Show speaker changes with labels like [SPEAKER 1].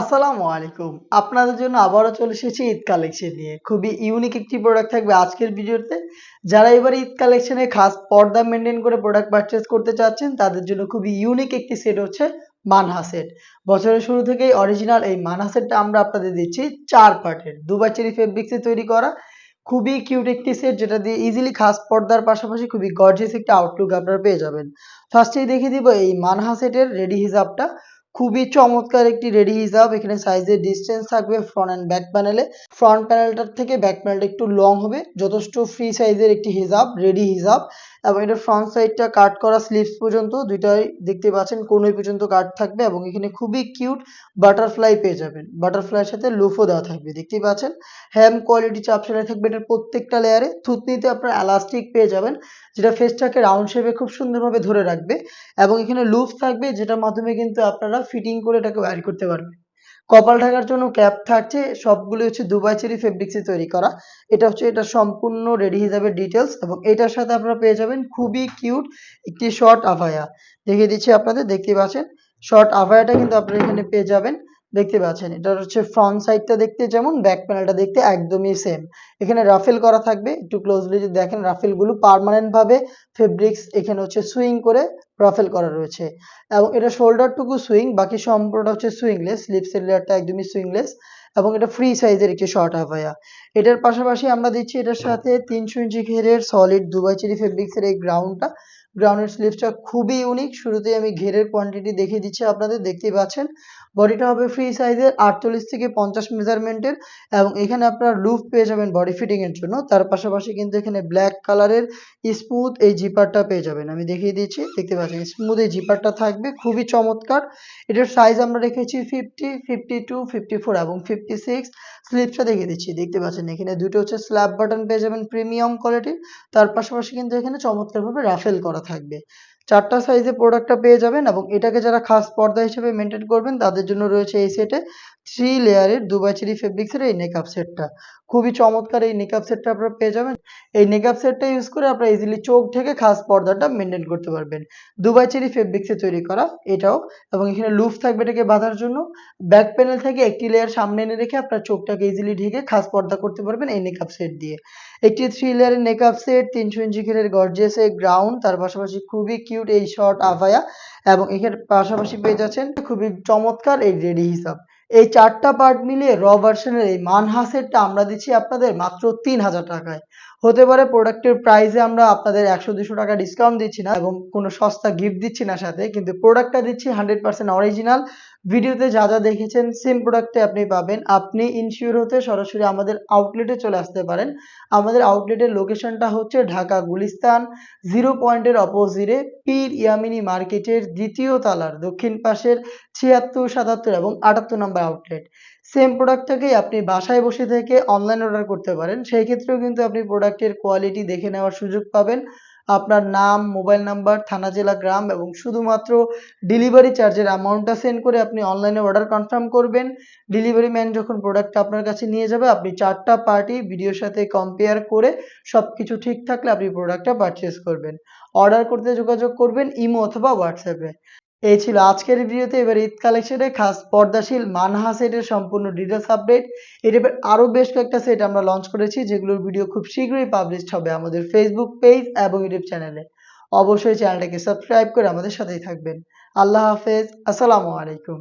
[SPEAKER 1] আসসালামু আলাইকুম। আপনাদের জন্য আবারও চলে এসেছি ঈদ কালেকশন নিয়ে। খুবই ইউনিক একটি প্রোডাক্ট থাকবে আজকের ভিডিওতে। যারা এবার ঈদ কালেকশনে খাস পর্দা মেনটেন করে প্রোডাক্ট পারচেস করতে চাচ্ছেন, তাদের জন্য খুবই ইউনিক একটি সেট হচ্ছে মানহা সেট বছরের শুরু থেকেই অরিজিনাল এই মানহা সেটটা আমরা আপনাদের দিচ্ছি চার পার্টের। দুবাই চেরি ফেব্রিক্সে তৈরি করা। খুবই কিউট একটি সেট যেটা দিয়ে ইজিলি খাস পর্দার পাশাপাশি খুবই গর্জিয়াস একটা আউটলুক আপনারা পেয়ে যাবেন। ফার্স্টেই দেখিয়ে দিব এই মানহা সেটের রেডি হিসাবটা। খুবই চমৎকার একটি রেডি হিসাব। এখানে সাইজের ডিস্টেন্স থাকবে ফ্রন্ট অ্যান্ড ব্যাক প্যানেলে ফ্রন্ট প্যানেলটার থেকে ব্যাক প্যানেলটা একটু লং হবে। যথেষ্ট ফ্রি সাইজের একটি হিসাব রেডি হিসাব। এবং এটা ফ্রন্ট সাইডটা কাট করা স্লিভস পর্যন্ত দুইটাই দেখতে পাচ্ছেন কোনোই পর্যন্ত কাট থাকবে এবং এখানে খুবই কিউট বাটারফ্লাই পেয়ে যাবেন। বাটারফ্লাইয়ের সাথে লুফও দেওয়া থাকবে, দেখতেই পাচ্ছেন? হ্যাম কোয়ালিটি চাপ থাকবে এটার প্রত্যেকটা লেয়ারে থুতনিতে আপনার এলাস্টিক পেয়ে যাবেন, যেটা ফেসটাকে রাউন্ড শেপে খুব সুন্দরভাবে ধরে রাখবে এবং এখানে লুপ থাকবে, যেটার মাধ্যমে কিন্তু আপনারা ফিটিং করে এটাকে ওয়্যার করতে পারবেন। কপাল ঢাকার জন্য ক্যাপ থাকছে, সবগুলো হচ্ছে দুবাই চেরি ফেব্রিক্সে তৈরি করা। এটা হচ্ছে, এটা সম্পূর্ণ রেডি হিসাবে ডিটেলস এবং এটার সাথে আপনারা পেয়ে যাবেন খুবই কিউট একটি শর্ট আভায়া। দেখিয়ে দিচ্ছি আপনাদের দেখতে পাচ্ছেন। শর্ট আভায়াটা কিন্তু আপনারা এখানে পেয়ে যাবেন। দেখতে পাচ্ছেন, এটার হচ্ছে ফ্রন্ট সাইডটা দেখতে যেমন ব্যাক প্যানেলটা দেখতে একদমই সেম এখানে রাফেল করা থাকবে, একটু ক্লোজলি যদি দেখেন রাফেলগুলো পার্মানেন্ট ভাবে ফেব্রিক্স এখানে হচ্ছে সুইং করে রাফেল করা রয়েছে। এবং এটা শোল্ডারটুকু সুইং বাকি সম্পূর্ণটা হচ্ছে সুইংলেস স্লিপসের লেয়ারটা একদমই সুইংলেস এবং এটা ফ্রি সাইজের একটি শর্ট হাফায়া এটার পাশাপাশি আমরা দিচ্ছি এটার সাথে তিনশো ইঞ্চি ঘেরের সলিড দুবাই চেরি ফেব্রিক্সের এই গ্রাউন্ডটা গ্রাউন্ডের স্লিভসটা খুবই ইউনিক শুরুতেই আমি ঘেরের কোয়ান্টিটি দেখিয়ে দিচ্ছি আপনাদের, দেখতেই পাচ্ছেন। বডিটা হবে ফ্রি সাইজের আটচল্লিশ থেকে পঞ্চাশ মেজারমেন্টের এবং এখানে আপনারা লুপ পেয়ে যাবেন বডি ফিটিং এর জন্য। তার পাশাপাশি কিন্তু এখানে ব্ল্যাক কালারের স্মুথ এই জিপারটা পেয়ে যাবেন। আমি দেখিয়ে দিচ্ছি, দেখতে পাচ্ছেন স্মুথ এই জিপারটা থাকবে, খুবই চমৎকার। এটার সাইজ আমরা রেখেছি fifty fifty two fifty four এবং ফিফটি সিক্স স্লিপসটা দেখিয়ে দিচ্ছি, দেখতে পাচ্ছেন। এখানে দুটো হচ্ছে স্ল্যাব বাটন পেয়ে যাবেন প্রিমিয়াম কোয়ালিটির তার পাশাপাশি কিন্তু এখানে চমৎকারভাবে রাফেল করা থাকবে। চারটা সাইজে প্রোডাক্টটা পেয়ে যাবেন এবং এটাকে যারা খাস পর্দা হিসেবে মেনটেন করবেন, তাদের জন্য রয়েছে এই সেটে থ্রি লেয়ারের দুবাই চেরি ফেব্রিক্সের এই নেকআপ সেটটা খুবই চমৎকার এই নেকআপ সেটটা আপনারা পেয়ে যাবেন। এই নেকআপ সেটটা ইউজ করে আপনারা ইজিলি চোখ থেকে খাস পর্দাটা মেনটেন করতে পারবেন। দুবাই চেরি ফেব্রিক্সে তৈরি করা এটাও এবং এখানে লুফ থাকবে এটাকে বাঁধার জন্য। ব্যাক প্যানেল থেকে একটি লেয়ার সামনে এনে রেখে আপনার চোখটাকে ইজিলি ঢেকে খাস পর্দা করতে পারবেন এই নেকআপ সেট দিয়ে। একটি থ্রি লেয়ারের নেকআপ সেট তিনশো ইঞ্চি ঘেরের গর্জিয়াস এই গ্রাউন্ড তার পাশাপাশি খুবই কিউট এই শর্ট আভায়া এবং এখানে পাশাপাশি পেয়ে যাচ্ছেন খুবই চমৎকার এই রেডি হিসাব। এই চারটা পার্ট মিলিয়ে র ভার্সনের এই মানহাসেরটা আমরা দিচ্ছি আপনাদের মাত্র তিন হাজার টাকায়। হতে পারে প্রোডাক্টের প্রাইসে আমরা আপনাদের একশো, দুশো টাকা ডিসকাউন্ট দিচ্ছি না এবং কোনো সস্তা গিফট দিচ্ছি না সাথে, কিন্তু প্রোডাক্টটা দিচ্ছি হান্ড্রেড পার্সেন্ট অরিজিনাল ভিডিওতে যা যা দেখেছেন সেম প্রোডাক্টে আপনি পাবেন। আপনি ইনশিওর হতে সরাসরি আমাদের আউটলেটে চলে আসতে পারেন। আমাদের আউটলেটের লোকেশনটা হচ্ছে ঢাকা গুলিস্তান জিরো পয়েন্টের অপোজিটে পীর ইয়ামিনী মার্কেটের দ্বিতীয় তালার, দক্ষিণ পাশের ছিয়াত্তর, সাতাত্তর এবং আটাত্তর নম্বর আউটলেট সেম প্রোডাক্টটাকেই আপনি বাসায় বসে থেকে অনলাইন অর্ডার করতে পারেন। সেই ক্ষেত্রেও কিন্তু আপনি প্রোডাক্টের কোয়ালিটি দেখে নেওয়ার সুযোগ পাবেন। আপনার নাম মোবাইল নাম্বার থানা, জেলা, গ্রাম এবং শুধুমাত্র ডেলিভারি চার্জের অ্যামাউন্টটা সেন্ড করে আপনি অনলাইনে অর্ডার কনফার্ম করবেন। ডেলিভারি ম্যান যখন প্রোডাক্টটা আপনার কাছে নিয়ে যাবে, আপনি চারটা পার্টি ভিডিওর সাথে কম্পেয়ার করে সব কিছু ঠিক থাকলে আপনি প্রোডাক্টটা পারচেস করবেন। অর্ডার করতে যোগাযোগ করবেন ইমো অথবা হোয়াটসঅ্যাপে এই ছিল আজকের ভিডিওতে। এবার ঈদ কালেকশনে খাস পর্দাশীল মানহা সেটের সম্পূর্ণ ডিটেলস আপডেট এর এবার আরও বেশ কয়েকটা সেট আমরা লঞ্চ করেছি, যেগুলোর ভিডিও খুব শীঘ্রই পাবলিশড হবে আমাদের ফেসবুক পেজ এবং ইউটিউব চ্যানেলে অবশ্যই চ্যানেলটাকে সাবস্ক্রাইব করে আমাদের সাথেই থাকবেন। আল্লাহ হাফেজ, আসসালামু আলাইকুম।